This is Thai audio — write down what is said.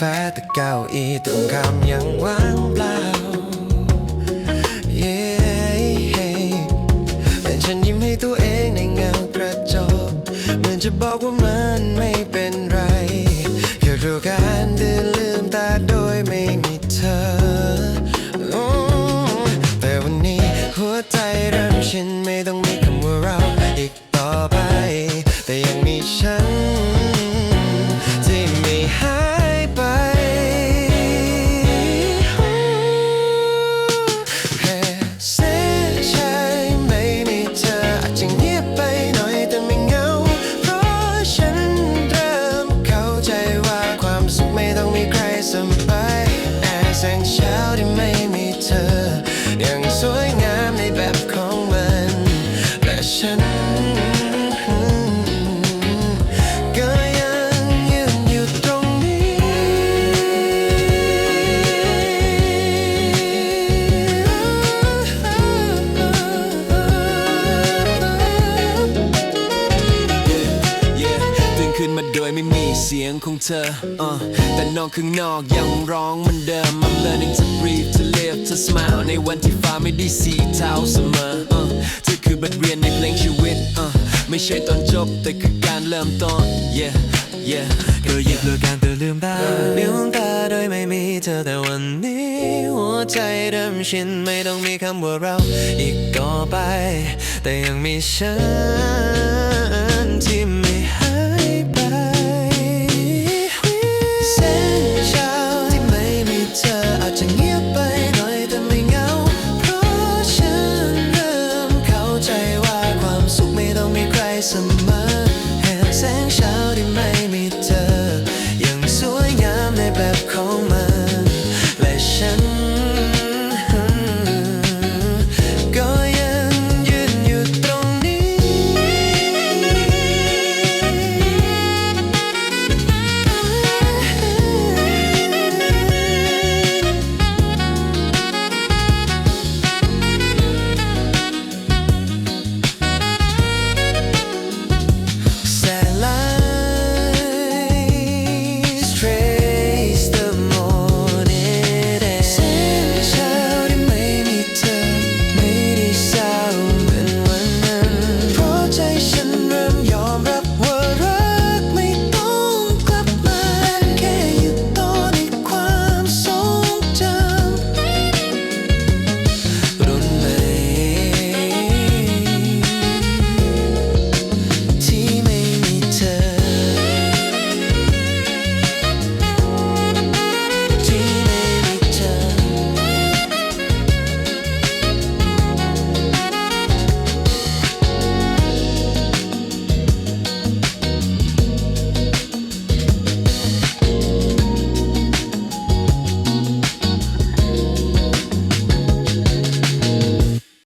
ฟแต่เก้าอี้ตรงข้ามยังว่างเปล่า Yeah เป็นฉันยิ้มให้ตัวเองในเงากระจกเหมือนจะบอกว่ามันไม่เป็นไรแค่รู้การเดินลืมตาโดยไม่มีเธอ แต่วันนี้หัวใจเริ่มชินไม่ต้องมีคำว่าเราอีกต่อไป แต่ยังมีฉัน ขึ้นมาโดยไม่มีเสียงของเธอ uh, แต่นอกข้างนอกยังร้องเหมือนเดิม I'm learning to breathe to live to smile ในวันที่ฟ้าไม่ได้สีเทาเสมอ uh, เธอคือบทเรียนในเพลงชีวิต uh, ไม่ใช่ตอนจบแต่คือการเริ่มต้น yeah yeah ก็หยิบเลือกการเธอลืมตาลืมตาโดยไม่มีเธอแต่วันนี้ หัวใจเริ่มชินไม่ต้องมีคำว่าเราอีกต่อไป แต่ยังมีฉัน